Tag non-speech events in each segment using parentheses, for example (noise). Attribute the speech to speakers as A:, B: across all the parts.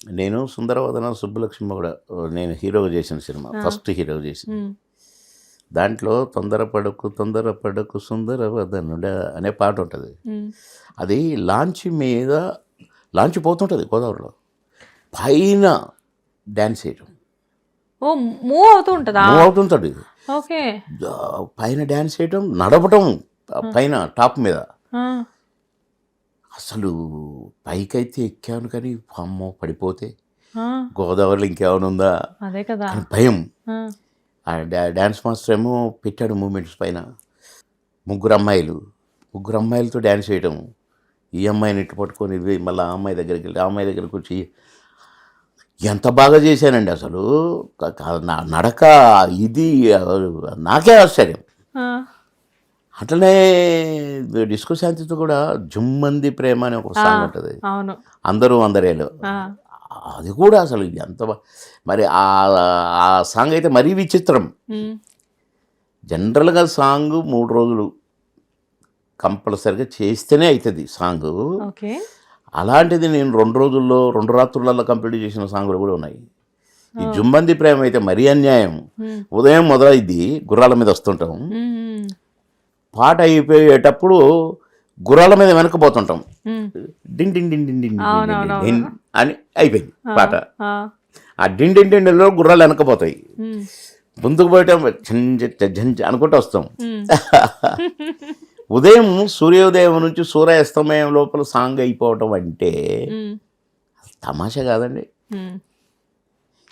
A: నేను సుందరవదన సుబ్బలక్ష్మి కూడా నేను హీరోగా చేసిన సినిమా ఫస్ట్ హీరోగా చేసిన దాంట్లో తొందరపడకు తొందరపడకు సుందరవదనుడా అనే పాట ఉంటుంది. అది లాంచ్ మీద లాంచ్ పోతుంటుంది గోదావరిలో. పైన డ్యాన్స్ చేయడం
B: మూవ్ అవుతూ ఉంటుందా?
A: మూవ్ అవుతుంటుంది
B: ఓకే.
A: పైన డ్యాన్స్ చేయడం నడపటం పైన టాప్ మీద. అసలు పైకైతే ఎక్కాను కానీ అమ్మో పడిపోతే. గోదావరిలో ఇంకేమైనా ఉందా?
B: అదే కదా.
A: భయం. డ్యాన్స్ మాస్టర్ ఏమో పెట్టాడు మూమెంట్స్ పైన. ముగ్గురు అమ్మాయిలు. ముగ్గురు అమ్మాయిలతో డ్యాన్స్ చేయటం. ఈ అమ్మాయిని ఇట్టు పట్టుకొని మళ్ళీ ఆ అమ్మాయి దగ్గరికి వెళ్ళి ఆ అమ్మాయి దగ్గరికి వచ్చి ఎంత బాగా చేశానండి అసలు. నడక ఇది నాకే ఆశ్చర్యం. అట్లనే డిస్కో శాంతితో కూడా జుమ్మంది ప్రేమ అనే ఒక సాంగ్ ఉంటుంది. అందరూ అందరేలో. అది కూడా అసలు ఎంత మరి ఆ ఆ సాంగ్ అయితే మరీ విచిత్రం. జనరల్గా సాంగ్ మూడు రోజులు కంపల్సరిగా చేస్తేనే అవుతుంది సాంగ్. అలాంటిది నేను రెండు రోజుల్లో రెండు రాత్రులలో కంప్లీట్ చేసిన సాంగులు కూడా ఉన్నాయి. ఈ జుంబంది ప్రేమ అయితే మరీ అన్యాయం. ఉదయం మొదలైద్ది గుర్రాల మీద వస్తుంటాం. పాట అయిపోయేటప్పుడు గుర్రాల మీద వెనకపోతుంటాం
B: ఉమ్,
A: డింగ్ డింగ్ డింగ్ డింగ్ డింగ్ డింగ్
B: అవునవును,
A: డింగ్ డింగ్ అని అయిపోయింది పాట.
B: ఆ,
A: డింగ్ డింగ్ డింగ్లో గుర్రాలు వెనకపోతాయి ముందుకు పోయటం ఝంజ ఝంజ అనుకుంటూ వస్తాం. (laughs) ఉదయం సూర్యోదయం నుంచి సూర్యాస్తమయం లోపల సాంగ్ అయిపోవటం అంటే తమాషా కాదండి.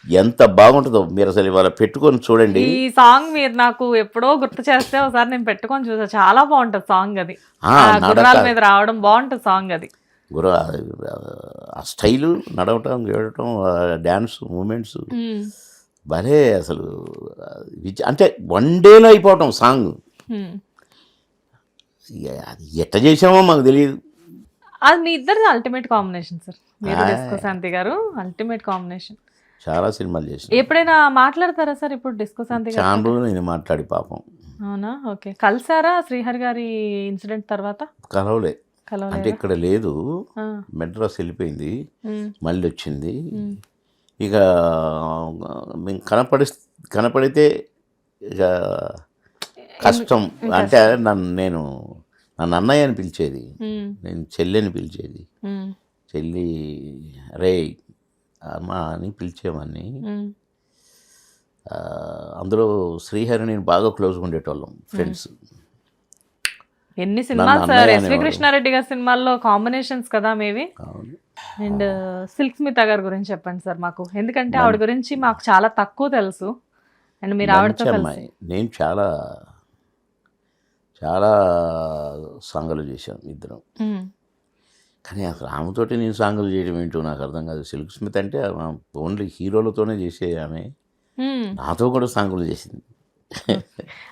A: ఎంత బాగుంటుందో మీరు అసలు ఇవాళ పెట్టుకొని చూడండి.
B: ఈ సాంగ్ మీరు నాకు ఎప్పుడో గుర్తు చేస్తే ఒకసారి నేను పెట్టుకొని చూసా. చాలా బాగుంటది సాంగ్ అది. గుర్రాల మీద రావడం బాగుంటుంది సాంగ్ అది.
A: గుర్ర ఆ స్టైలు నడవటం గేడటం డ్యాన్స్ మూమెంట్స్. భలే అసలు అంటే వన్ డేలో అయిపోవటం సాంగ్. అది ఎట్ట చేసామో మాకు తెలియదు
B: అది మీ ఇద్దరిది అల్టిమేట్ కాంబినేషన్ సార్. మీరు శాంతి గారు అల్టిమేట్ కాంబినేషన్.
A: చాలా సినిమాలు చేసిన.
B: ఎప్పుడైనా మాట్లాడతారా సార్ ఇప్పుడు డిస్కో శాంతి గారు
A: చాలా రోజులు నేను మాట్లాడి పాపం.
B: అవునా? ఓకే. కలిసారా శ్రీహరి గారి ఇన్సిడెంట్ తర్వాత?
A: కలవలే. అంటే ఇక్కడ లేదు. మెడ్రాస్ వెళ్ళిపోయింది. మళ్ళీ వచ్చింది. ఇక మేము కనపడి కనపడితే ఇక కష్టం. అంటే నన్ను నేను నన్ను అన్నయ్య అని పిలిచేది. నేను చెల్లిని పిలిచేది.
B: ఉమ్,
A: చెల్లి రే అమ్మా అని పిలిచేవాడిని అందులో శ్రీహరి నేను బాగా క్లోజ్గా ఉండేటోళ్ళం ఫ్రెండ్స్.
B: ఎన్ని సినిమాలు సార్? ఎస్వి. కృష్ణారెడ్డి గారి సినిమాల్లో కాంబినేషన్స్ కదా మేవి అండ్ సిల్క్ స్మిత గారి గురించి చెప్పండి సార్ మాకు. ఎందుకంటే ఆవిడ గురించి మాకు చాలా తక్కువ తెలుసు. అండ్ మీరు ఆవిడతో
A: నేను చాలా చాలా సాంగులు చేశాను ఇద్దరం. కానీ అసలు ఆమెతోటి నేను సాంగులు చేయడం ఏంటో నాకు అర్థం కాదు. సిల్క్ స్మిత్ అంటే ఓన్లీ హీరోలతోనే చేసే ఆమె. నాతో కూడా సాంగులు చేసింది.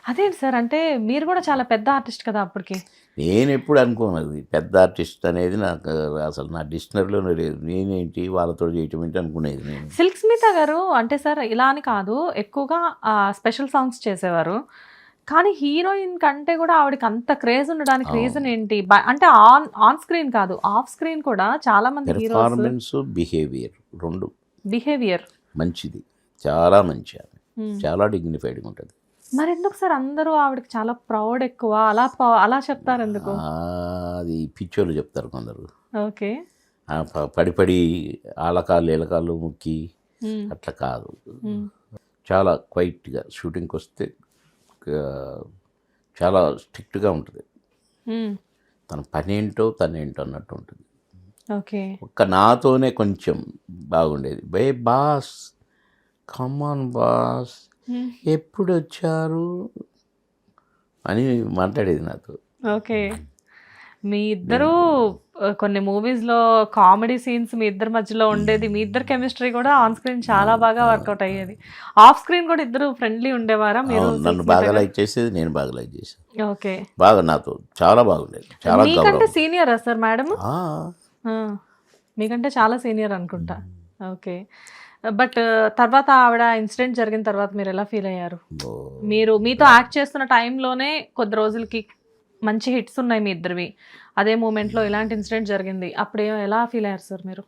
B: అదేంటి సార్ అంటే మీరు కూడా చాలా పెద్ద ఆర్టిస్ట్ కదా అప్పటికి.
A: నేను ఎప్పుడు అనుకోను అది. పెద్ద ఆర్టిస్ట్ అనేది నాకు అసలు నా డిక్షనరీలోనే లేదు. నేనేంటి వాళ్ళతో చేయటం ఏంటి అనుకునేది నేను.
B: సిల్క్ స్మిత గారు అంటే సార్ ఇలా అని కాదు. ఎక్కువగా స్పెషల్ సాంగ్స్ చేసేవారు. కానీ హీరోయిన్ కంటే కూడా ఆవిడకి అంత క్రేజ్ ఉండడానికి. రీజన్ ఏంటి? అంటే ఆన్ ఆన్ స్క్రీన్ కాదు ఆఫ్ స్క్రీన్ కూడా చాలా మంది
A: పెర్ఫార్మెన్స్ బిహేవియర్ రెండు.
B: బిహేవియర్.
A: మంచిది. చాలా మంచి చాలా డిగ్నిఫైడ్గా ఉంటుంది.
B: మరి ఎందుకు సార్? అందరూ ఆవిడకి చాలా ప్రౌడ్ ఎక్కువ. అలా అలా చెప్తారు ఎందుకు?
A: అది పిచ్చోళ్ళు చెప్తారు కొందరు.
B: ఓకే.
A: ఆ, ప- పడి పడి ఆలకాళ్ళు ఏలకాళ్ళు ముక్కి అట్లా కాదు. చాలా క్వైట్గా షూటింగ్కి వస్తే చాలా స్ట్రిక్ట్గా ఉంటుంది. తన పని ఏంటో తన ఏంటో అన్నట్టు ఉంటుంది.
B: ఓకే.
A: ఒక్క నాతోనే కొంచెం బాగుండేది. బే బాస్ కమాన్ బాస్ ఎప్పుడు వచ్చారు అని మాట్లాడేది నాతో.
B: ఓకే. మీ ఇద్దరు ఆ, కొన్ని మూవీస్లో కామెడీ సీన్స్ మీ ఇద్దరి మధ్యలో ఉండేది. మీ ఇద్దరు కెమిస్ట్రీ కూడా ఆన్ స్క్రీన్ చాలా బాగా వర్కౌట్ అయ్యేది. ఆఫ్ స్క్రీన్ కూడా ఇద్దరు ఫ్రెండ్లీ ఉండేవారా? మీరు
A: నన్ను బాగా లైక్ చేసేది నేను బాగా లైక్ చేసేది.
B: ఓకే.
A: బాగా నాతో చాలా బాగుండేది. చాలా
B: మీకంటే సీనియరా సార్ మేడం
A: ఆ,
B: మీకంటే చాలా సీనియర్ అనుకుంటా. ఓకే. బట్ తర్వాత ఆవిడ ఇన్సిడెంట్ జరిగిన తర్వాత మీరు ఎలా ఫీల్ అయ్యారు? మీరు మీతో యాక్ట్ చేస్తున్న టైంలోనే కొద్ది రోజులకి మంచి హిట్స్ ఉన్నాయి మీ ఇద్దరివి. అదే మూమెంట్లో ఇలాంటి ఇన్సిడెంట్ జరిగింది. అప్పుడు ఏ- ఎలా ఫీల్ అయ్యారు సార్ మీరు?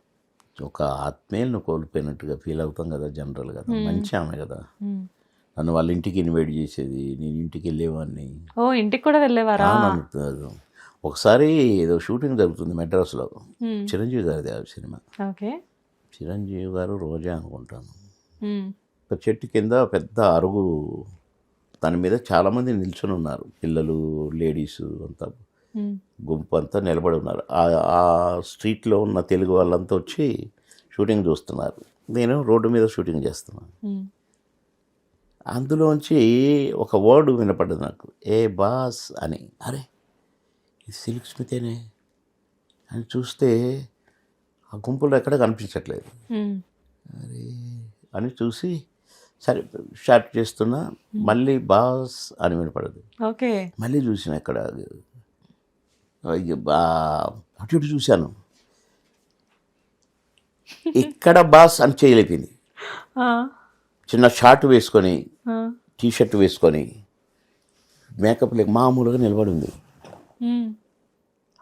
A: ఒక ఆత్మీయులను కోల్పోయినట్టుగా ఫీల్ అవుతాం కదా జనరల్ కదా మంచి ఆమె కదా.
B: మ్మ్.
A: నన్ను వాళ్ళ ఇంటికి ఇన్వైట్ చేసేది నేను ఇంటికి వెళ్ళేవాడిని.
B: ఓ ఇంటికి కూడా వెళ్ళేవారా?
A: ఒకసారి ఏదో షూటింగ్ జరుగుతుంది మెడ్రాస్లో.
B: మ్మ్.
A: చిరంజీవి గారిది ఆ సినిమా.
B: ఓకే.
A: చిరంజీవి గారు రోజా అనుకుంటాను. ఒక చెట్టు కింద పెద్ద అరుగు దాని మీద చాలామంది నిల్చొని ఉన్నారు. పిల్లలు లేడీస్ అంతా. గుంపు అంతా నిలబడి ఉన్నారు. ఆ- స్ట్రీట్లో ఉన్న తెలుగు వాళ్ళంతా వచ్చి షూటింగ్ చూస్తున్నారు. నేను రోడ్డు మీద షూటింగ్ చేస్తున్నాను. అందులోంచి ఒక వర్డ్ వినపడ్డది నాకు. ఏ బాస్ అని. అరే ఇది సిల్క్ స్మితేనే అని చూస్తే ఆ గుంపులో ఎక్కడ కనిపించట్లేదు. అరే అని చూసి సరే షార్ట్ చేస్తున్నా మళ్ళీ బాస్ అని వినపడదు.
B: ఓకే.
A: మళ్ళీ చూసిన బా అటు ఇటు చూశాను. ఇక్కడ బాస్ అని చేయలేపింది చిన్న షార్ట్ వేసుకొని
B: ఆ.
A: టీ షర్ట్ వేసుకొని మేకప్ లేక మామూలుగా నిలబడి ఉంది.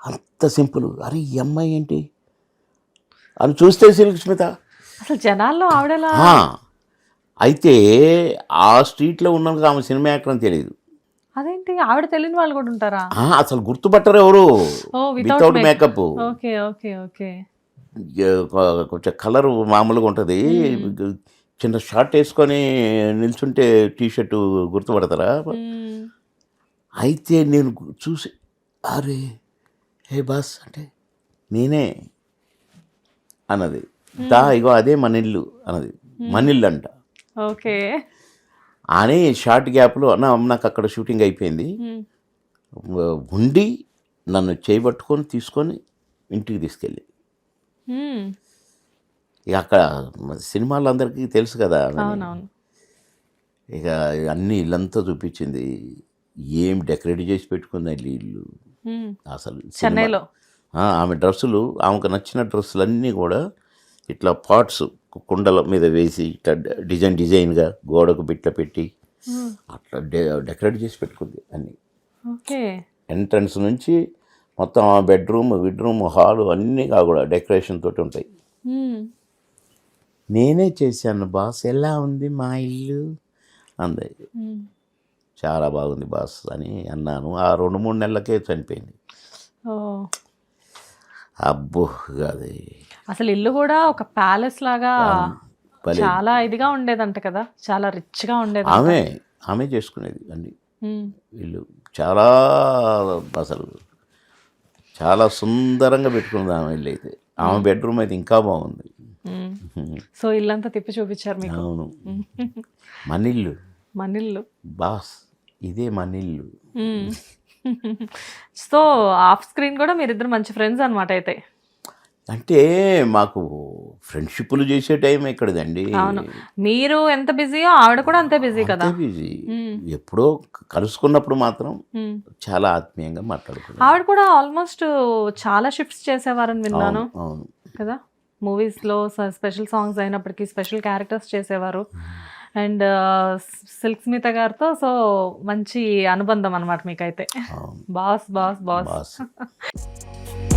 A: అంత సింపుల్. అరే ఈ అమ్మాయి ఏంటి? అని చూస్తే సిల్క్ స్మిత
B: అసలు జనాల్లో ఆవిడలా
A: అయితే ఆ స్ట్రీట్లో ఉన్నందుకు ఆమె సినిమా యాక్టర్ అని తెలియదు
B: అదేంటి? ఆవిడ తెలియని వాళ్ళు కూడా ఉంటారా?
A: అసలు గుర్తుపట్టరు ఎవరు?
B: Without
A: makeup
B: okay okay okay.
A: కొంచెం కలర్ మామూలుగా ఉంటుంది. చిన్న షార్ట్ వేసుకొని నిల్చుంటే టీ షర్ట్ గుర్తుపడతారా. అయితే నేను చూసి అరే హే బాస్ అంటే నేనే అన్నది. దా ఇగో అదే మన ఇల్లు అన్నది. మన ఇల్లు అంట
B: ఓకే.
A: అని షార్ట్ గ్యాప్లో అన్న నాకు అక్కడ షూటింగ్ అయిపోయింది. ఉండి నన్ను చేయబట్టుకొని తీసుకొని ఇంటికి తీసుకెళ్ళి. ఇక అక్కడ సినిమాలు అందరికీ తెలుసు కదా ఇక అన్ని ఇల్లంతా చూపించింది. ఏం డెకరేట్ చేసి పెట్టుకుంది ఇల్లు. అసలు
B: చెన్నైలో.
A: ఆమె డ్రెస్సులు ఆమెకు నచ్చిన డ్రెస్సులు అన్నీ కూడా ఇట్లా పాట్స్ కుండల మీద వేసి ఇట్లా డిజైన్ డిజైన్గా గోడకు బిట్ల పెట్టి
B: మ్మ్.
A: అట్లా డెకరేట్ చేసి పెట్టుకుంది అన్నీ.
B: ఓకే.
A: ఎంట్రన్స్ నుంచి మొత్తం ఆ బెడ్రూమ్ బెడ్రూమ్ హాలు అన్నీ కూడా డెకరేషన్ తోటి ఉంటాయి.
B: మ్మ్.
A: నేనే చేశాను బాస్. ఎలా ఉంది మా ఇల్లు? అంది.
B: మ్మ్.
A: చాలా బాగుంది బాస్ అని అన్నాను. ఆ రెండు మూడు నెలలకే చనిపోయింది. అబ్బో అది
B: అసలు ఇల్లు కూడా ఒక ప్యాలెస్ లాగా చాలా ఇదిగా ఉండేదంట కదా. చాలా రిచ్గా ఉండేది
A: ఆమె ఆమె చేసుకునేది
B: మ్మ్.
A: ఇల్లు చాలా అసలు చాలా సుందరంగా పెట్టుకుంది ఆమె ఇల్లు అయితే. ఆమె బెడ్రూమ్ అయితే ఇంకా బాగుంది.
B: సో ఇల్లంతా తిప్పి చూపించారు మీకు.
A: అవును. మన ఇల్లు
B: మన ఇల్లు
A: బాస్ ఇదే మన ఇల్లు
B: మ్మ్. సో ఆఫ్ స్క్రీన్ కూడా మీరిద్దరు మంచి ఫ్రెండ్స్ అనమాట అయితే.
A: అంటే మాకు ఫ్రెండ్షిప్లు చేసే టైం ఎక్కడదండి?
B: అవును. మీరు ఎంత బిజీయో ఆవిడ కూడా అంతే బిజీ కదా.
A: బిజీ. ఎప్పుడో కలుసుకున్నప్పుడు మాత్రం. చాలా ఆత్మీయంగా మాట్లాడుకున్నాం
B: ఆవిడ కూడా ఆల్మోస్ట్ చాలా షిఫ్ట్స్ చేసేవారని విన్నాను.
A: అవును
B: కదా? మూవీస్లో స్పెషల్ సాంగ్స్ అయినప్పటికీ స్పెషల్ క్యారెక్టర్స్ చేసేవారు. అండ్ సిల్క్ స్మిత గారితో సో మంచి అనుబంధం అనమాట మీకైతే. Boss boss.
A: బాస్. (laughs)